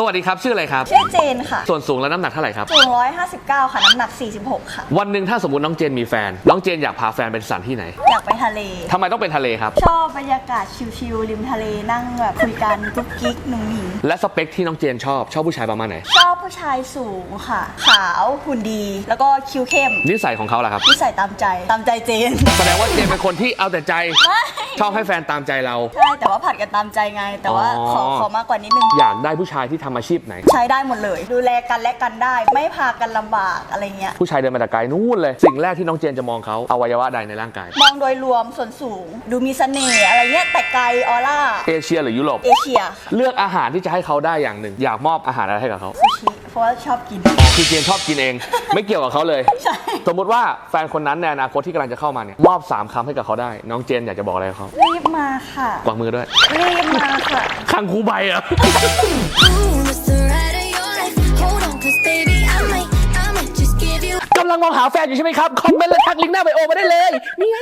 สวัสดีครับ ชื่ออะไรครับ ชื่อเจนค่ะ ส่วนสูงและน้ำหนักเท่าไหร่ครับสูง159 ค่ะ น้ำหนัก 46 ค่ะ วันหนึ่งถ้าสมมติน้องเจนมีแฟน น้องเจนอยากพาแฟนไปสถานที่ไหน อยากไปทะเล ทำไมต้องเป็นทะเลครับ ชอบบรรยากาศชิลๆริมทะเลนั่งแบบคุยกันกุ๊กกิ๊กหนุ่งหนิงและสเปคที่น้องเจนชอบ ชอบผู้ชายประมาณไหน ชอบผู้ชายสูงค่ะ ขาวหุ่นดี แล้วก็คิ้วเข้มนิสัยของเขาล่ะครับ นิสัยตามใจตามใจเจน แสดงว่าเจนเป็นคนที่เอาแต่ใจ ไม่ ชอบให้แฟนตามใจเรา ใช่แต่ว่าผัดกันตามใจไง แต่ว่าอ๋อขอขอมากกว่านิดนึง อยากได้ผู้ชายที่ทำอาชีพไหน ใช้ได้หมดเลย ดูแลกันและกันได้ ไม่พากันลำบากอะไรเงี้ย ผู้ชายเดินมาแต่ไกลนู่นเลย สิ่งแรกที่น้องเจนจะมองเขาอวัยวะใดในร่างกาย มองโดยรวมส่วนสูง ดูมีเสน่ห์อะไรเงี้ยแต่ไกลออร่าเอเชียหรือยุโรป เอเชียเลือกอาหารที่จะให้เขาได้อย่างหนึ่ง อยากมอบอาหารอะไรให้กับเขาซูชิเพราะว่าชอบกิน อ๋อคือเจนชอบกินเอง ไม่เกี่ยวกับเขาเลย ใช่ สมมติว่าแฟนคนนั้นในอนาคตที่กำลังจะเข้ามาเนี่ยมอบสามคำให้กับเขาได้ น้องเจนอยากจะบอกอะไรกับเขารีบมาค่ะ กวักมือด้วยรีบมาค่ะ ข้างคูใบเหรอะ Ooh, กำลังมองหาแฟนอยู่ใช่ไหมครับ คอมเมนต์และทักลิงก์หน้าไบโอมาได้เลยนี่ไง